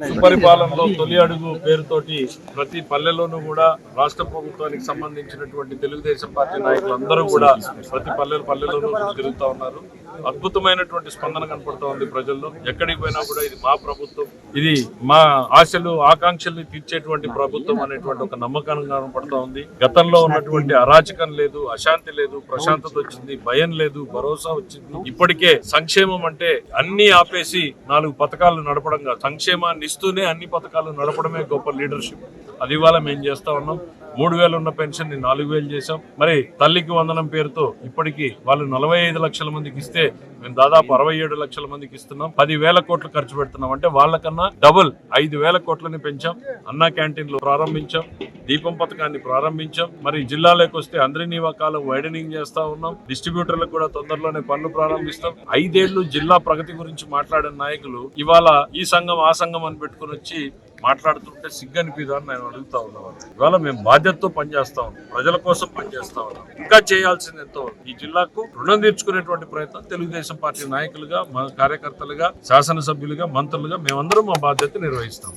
సుపరిపాలనలో తొలి అడుగు పేరుతోటి ప్రతి పల్లెలోనూ కూడా రాష్ట్ర ప్రభుత్వానికి సంబంధించినటువంటి తెలుగుదేశం పార్టీ నాయకులందరూ కూడా ప్రతి పల్లెలు పల్లెలోనూ తిరుగుతా ఉన్నారు. అద్భుతమైనటువంటి స్పందన కనపడుతూ ఉంది ప్రజల్లో. ఎక్కడికి పోయినా కూడా ఇది మా ప్రభుత్వం ఇది మా ఆశలు ఆకాంక్షల్ని తీర్చేటువంటి ప్రభుత్వం అనేటువంటి ఒక నమ్మకం కనపడుతూ ఉంది. గతంలో ఉన్నటువంటి అరాచకం లేదు అశాంతి లేదు ప్రశాంతత వచ్చింది భయం లేదు భరోసా వచ్చింది. ఇప్పటికే సంక్షేమం అంటే అన్ని ఆపేసి నాలుగు పథకాలు నడపడం కాదు సంక్షేమాన్ని ఇస్తూనే అన్ని పథకాలు నడపడమే గొప్ప లీడర్షిప్. అది ఇవాళ మేము చేస్తా ఉన్నాం. మూడు వేలు ఉన్న పెన్షన్ని నాలుగు వేలు చేశాం. మరి తల్లికి వందనం పేరుతో ఇప్పటికీ వాళ్ళు నలభై ఐదు లక్షల మందికి ఇస్తే మేము దాదాపు అరవై ఏడు లక్షల మందికి ఇస్తున్నాం. పది వేల కోట్లు ఖర్చు పెడుతున్నాం. అంటే వాళ్ళకన్నా డబుల్ ఐదు వేల కోట్లని పెంచాం. అన్నా క్యాంటీన్లు ప్రారంభించాం. దీపం పథకాన్ని ప్రారంభించాం. మరి జిల్లాలోకి వస్తే అందరి నివాకాలు వైడనింగ్ చేస్తా ఉన్నాం. డిస్ట్రిబ్యూటర్లకు కూడా తొందరలోనే పనులు ప్రారంభిస్తాం. ఐదేళ్ళు జిల్లా ప్రగతి గురించి మాట్లాడిన నాయకులు ఇవాళ ఈ సంఘం ఆ సంఘం అని పెట్టుకుని వచ్చి మాట్లాడుతుంటే సిగ్గు అని నేను అడుగుతా ఉన్నాను ఇవాళ మేము బాధ్యతతో పనిచేస్తా ఉన్నాం. ప్రజల కోసం పనిచేస్తా ఉన్నాం. ఇంకా చేయాల్సింది ఎంతో. ఈ జిల్లాకు రుణం తీర్చుకునేటువంటి ప్రయత్నం తెలుగుదేశం పార్టీ నాయకులుగా మా కార్యకర్తలుగా శాసనసభ్యులుగా మంత్రులుగా మేమందరం మా బాధ్యత నిర్వహిస్తాం.